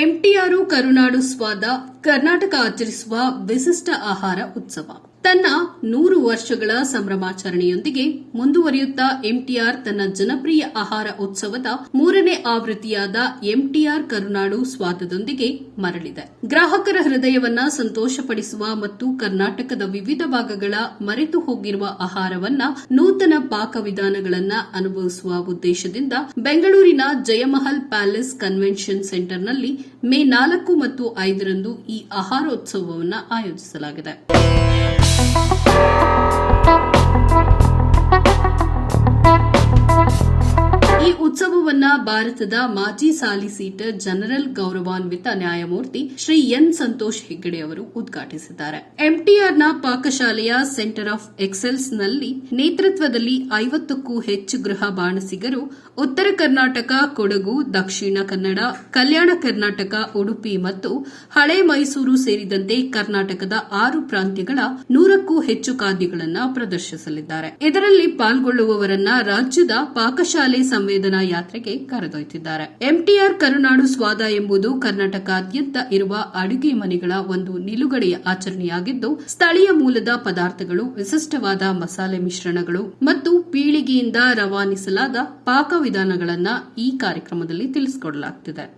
MTR ಕರುನಾಡು ಸ್ವಾದ ಕರ್ನಾಟಕ ಆಚರಿಸುವ ವಿಶಿಷ್ಟ ಆಹಾರ ಉತ್ಸವ. ತನ್ನ ನೂರು ವರ್ಷಗಳ ಸಂಭ್ರಮಾಚರಣೆಯೊಂದಿಗೆ ಮುಂದುವರಿಯುತ್ತಾ ಎಂಟಿಆರ್ ತನ್ನ ಜನಪ್ರಿಯ ಆಹಾರ ಉತ್ಸವದ ಮೂರನೇ ಆವೃತ್ತಿಯಾದ ಎಂಟಿಆರ್ ಕರುನಾಡು ಸ್ವಾದದೊಂದಿಗೆ ಮರಳಿದೆ. ಗ್ರಾಹಕರ ಹೃದಯವನ್ನ ಸಂತೋಷಪಡಿಸುವ ಮತ್ತು ಕರ್ನಾಟಕದ ವಿವಿಧ ಭಾಗಗಳ ಮರೆತು ಹೋಗಿರುವ ಆಹಾರವನ್ನ ನೂತನ ಪಾಕವಿಧಾನಗಳನ್ನ ಅನುಭವಿಸುವ ಉದ್ದೇಶದಿಂದ ಬೆಂಗಳೂರಿನ ಜಯಮಹಲ್ ಪ್ಯಾಲೇಸ್ ಕನ್ವೆನ್ಷನ್ ಸೆಂಟರ್ನಲ್ಲಿ ಮೇ ನಾಲ್ಕು ಮತ್ತು ಐದರಂದು ಈ ಆಹಾರೋತ್ಸವವನ್ನು ಆಯೋಜಿಸಲಾಗಿದೆ. ಈ ಉತ್ಸವವನ್ನ ಭಾರತದ ಮಾಜಿ ಸಾಲಿಸಿಟರ್ ಜನರಲ್ ಗೌರವಾನ್ವಿತ ನ್ಯಾಯಮೂರ್ತಿ ಶ್ರೀ ಎನ್ ಸಂತೋಷ್ ಹೆಗ್ಗಡೆ ಅವರು ಉದ್ಘಾಟಿಸಿದ್ದಾರೆ. ಎಂಟಿಆರ್ನ ಪಾಕಶಾಲೆಯ ಸೆಂಟರ್ ಆಫ್ ಎಕ್ಸೆಲ್ಸ್ನಲ್ಲಿ ನೇತೃತ್ವದಲ್ಲಿ ಐವತ್ತಕ್ಕೂ ಹೆಚ್ಚು ಗೃಹ ಬಾಣಸಿಗರು ಉತ್ತರ ಕರ್ನಾಟಕ, ಕೊಡಗು, ದಕ್ಷಿಣ ಕನ್ನಡ, ಕಲ್ಯಾಣ ಕರ್ನಾಟಕ, ಉಡುಪಿ ಮತ್ತು ಹಳೆ ಮೈಸೂರು ಸೇರಿದಂತೆ ಕರ್ನಾಟಕದ ಆರು ಪ್ರಾಂತ್ಯಗಳ ನೂರಕ್ಕೂ ಹೆಚ್ಚು ಖಾದ್ಯಗಳನ್ನು ಪ್ರದರ್ಶಿಸಲಿದ್ದಾರೆ. ಇದರಲ್ಲಿ ಪಾಲ್ಗೊಳ್ಳುವವರನ್ನ ರಾಜ್ಯದ ಪಾಕಶಾಲೆ ಸಂವೇದನಾ ಯಾತ್ರೆಗೆ ಕರೆದೊಯ್ದಿದ್ದಾರೆ ಎಂಟಿಆರ್ ಕರುನಾಡು ಸ್ವಾದ ಎಂಬುದು ಕರ್ನಾಟಕಾದ್ಯಂತ ಇರುವ ಅಡುಗೆ ಮನೆಗಳ ಒಂದು ನಿಲುಗಡೆಯ ಆಚರಣೆಯಾಗಿದ್ದು, ಸ್ಥಳೀಯ ಮೂಲದ ಪದಾರ್ಥಗಳು ವಿಶಿಷ್ಟವಾದ ಮಸಾಲೆ ಮಿಶ್ರಣಗಳು ಮತ್ತು ಪೀಳಿಗೆಯಿಂದ ರವಾನಿಸಲಾದ ವಿಧಾನಗಳನ್ನ ಈ ಕಾರ್ಯಕ್ರಮದಲ್ಲಿ ತಿಳಿಸ್ಕೊಡಲಾಗ್ತಿದೆ.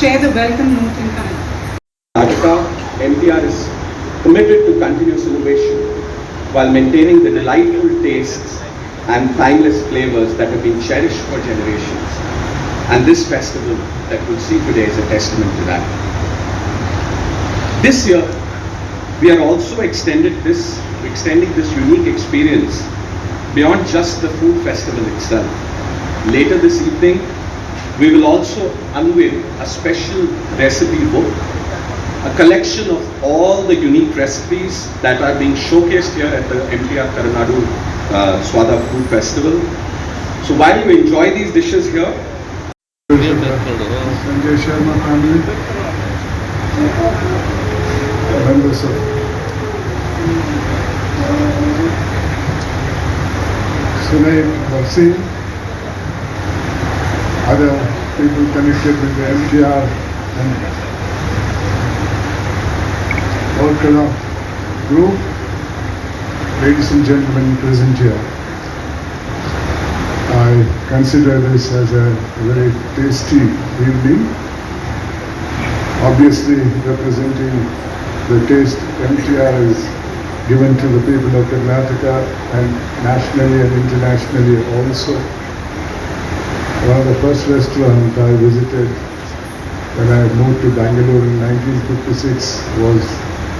Share the welcome note in Kannada. Karnataka, MTR is committed to continuous innovation while maintaining the delightful tastes and timeless flavors that have been cherished for generations. And this festival that we'll see today is a testament to that. This year, we are also extended this, extending this unique experience beyond just the food festival itself. Later this evening, we will also unveil a special recipe book, a collection of all the unique recipes that are being showcased here at the MTR Karanadu uh, Swada Food Festival. So while you enjoy these dishes here, Sanjay Sharma family, members of Sunaid Bhasin, other people connected with the MTR and Volcano group, ladies and gentlemen present here. I consider this as a very tasty evening. Obviously, representing the taste MTR is given to the people of Karnataka and nationally and internationally also. One of the first restaurants I visited when I moved to Bangalore in 1956 was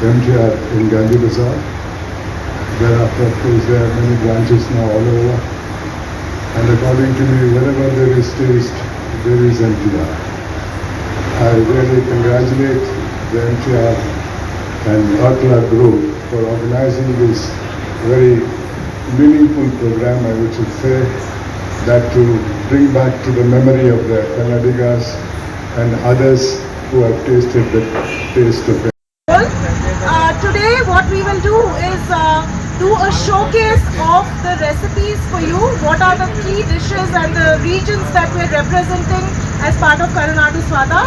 MTR in Gandhi Bazaar. Thereafter, of course, there are many branches now all over. And according to me, wherever there is taste, there is MTR. I really congratulate the MTR and Atla Group for organizing this very meaningful program, I would say, that to bring back to the memory of the Kannadigas and others who have tasted the taste of Uh, today what we will do is uh, do a showcase of the recipes for you. What are the key dishes and the regions that we're representing as part of Karnataka Swada.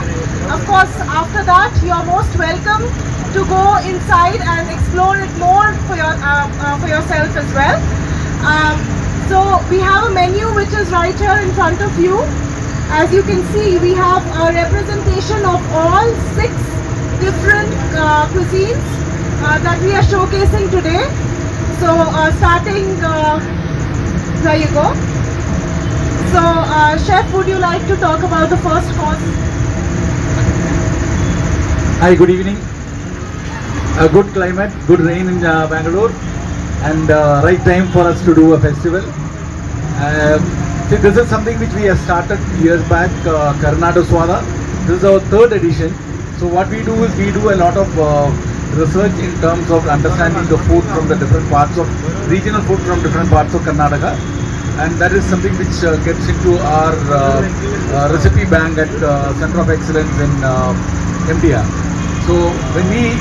Of course, after that, you are most welcome to go inside and explore it more for your uh, uh, for yourself as well. Um, so we have a menu which is right here in front of you. As you can see, we have a representation of all six different uh, cuisines uh, that we are showcasing today. So uh, starting, uh, there you go. So uh, chef, would you like to talk about the first course? Hi, good evening. A good climate, good rain in uh, Bangalore, and uh, right time for us to do a festival. Uh, see, this is something which we have started years back, uh, Karnataka Swada. This is our third edition. So what we do is we do a lot of uh, research in terms of understanding the food from the different parts of regional food from different parts of Karnataka, and that is something which uh, gets into our uh, uh, recipe bank at uh, Center of Excellence in uh, MDR. So when we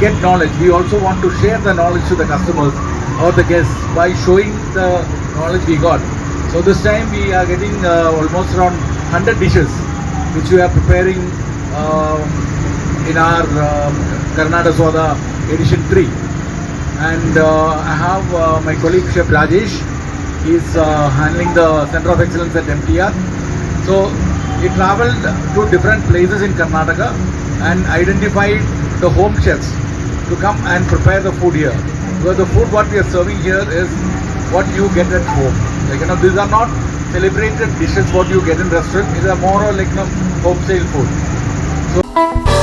get knowledge, we also want to share the knowledge to the customers or the guests by showing the knowledge we got. So this time we are getting uh, almost around 100 dishes which we are preparing um, in our um, Karnataka Swada edition 3. And uh, I have uh, my colleague Chef Rajesh. He is uh, handling the Center of Excellence at MTR. So he traveled to different places in Karnataka and identified the home chefs to come and prepare the food here. Because the food what we are serving here is what you get at home. Like you know, these are not celebrated dishes what you get in restaurant. These are more or like you know, home food.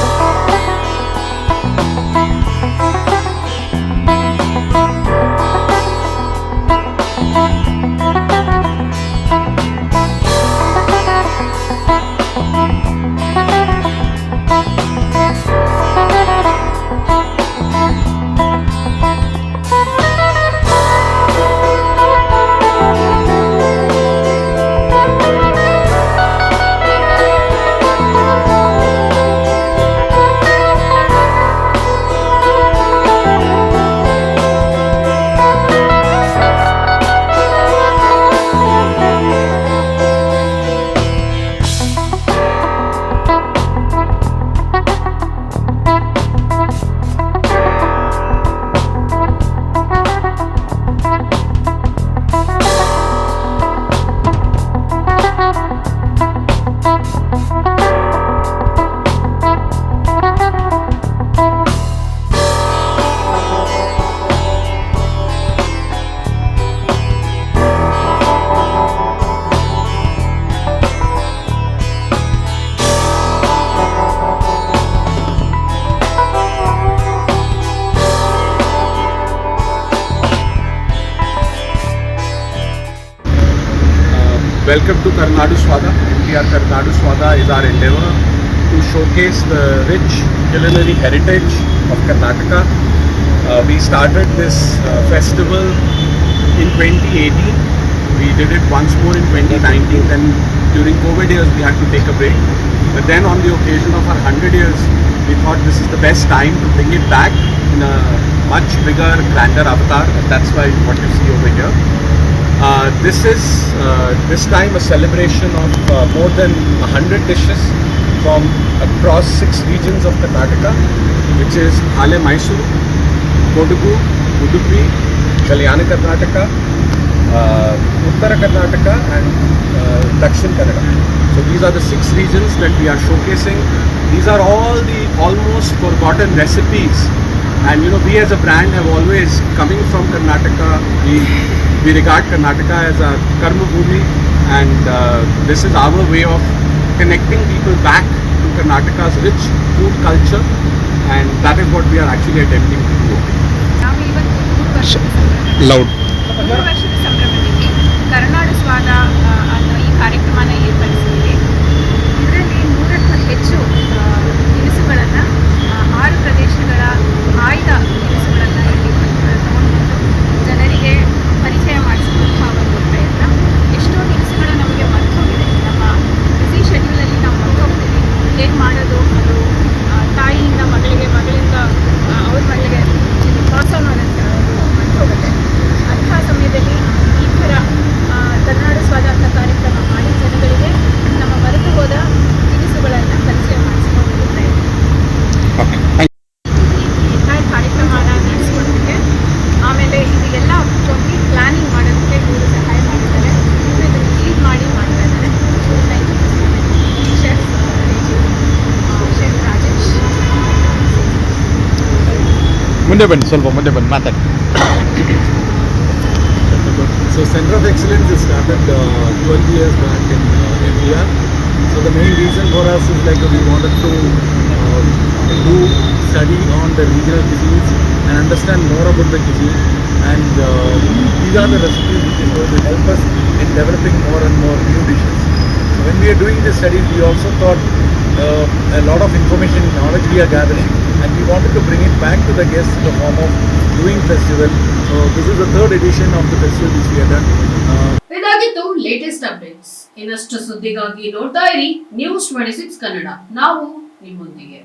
Welcome to Karnadu Swada. MTR Karnadu Swada is our endeavor to showcase the rich culinary heritage of Karnataka. Uh, we started this uh, festival in 2018. We did it once more in 2019. Then during COVID years we had to take a break. But then on the occasion of our 100 years, we thought this is the best time to bring it back in a much bigger, grander avatar. And that's why what you see over here. Uh, this is uh, this time a celebration of uh, more than 100 dishes from across six regions of Karnataka, which is Ale Mysuru, Kodugu, Udupi, Kalyana Karnataka, uh, Uttara Karnataka, and uh, Dakshin Kannada. So these are the six regions that we are showcasing. These are all the almost forgotten recipes and you know, we as a brand have always coming from Karnataka. We we regard Karnataka as a karma bhumi, and uh, this is our way of connecting people back to Karnataka's rich food culture, and that is what we are actually attempting to do. ನಾವು ಇವತ್ತು ಮೂರು ವರ್ಷದ Loud. ಮೂರು ವರ್ಷದ ಸಂಭ್ರಮದಲ್ಲಿ ಕರ್ನಾಡು ಸ್ವಾದ ಆ, ಅನ್ನೋ ಈ ಕಾರ್ಯಕ್ರಮನ ಏರ್ಪಡಿಸಿದ್ದೀವಿ ಮುಂದೆ ಬನ್ನಿ ಸ್ವಲ್ಪ ಮುಂದೆ ಬನ್ನಿ ಮಾತಾಡಿ So Center of Excellence is started uh, 12 years back in uh, India. So the main reason for us is like we wanted to uh, do study on the regional cuisines and understand more about the cuisine. And uh, these are the recipes which is going to help us in developing more and more new dishes. So when we are doing this study, we also thought uh, a lot of information, knowledge we are gathering, and we wanted to bring it back to the guests in the form of doing festival. So this is the third edition of the festival which we have done. Uh, ಇದಾಗಿತ್ತು latest updates ಇನ್ನಷ್ಟು ಸುದ್ದಿಗಾಗಿ ನೋಡ್ತಾ ಇರಿ news twenty six Kannada ನಾವು ನಿಮ್ಮೊಂದಿಗೆ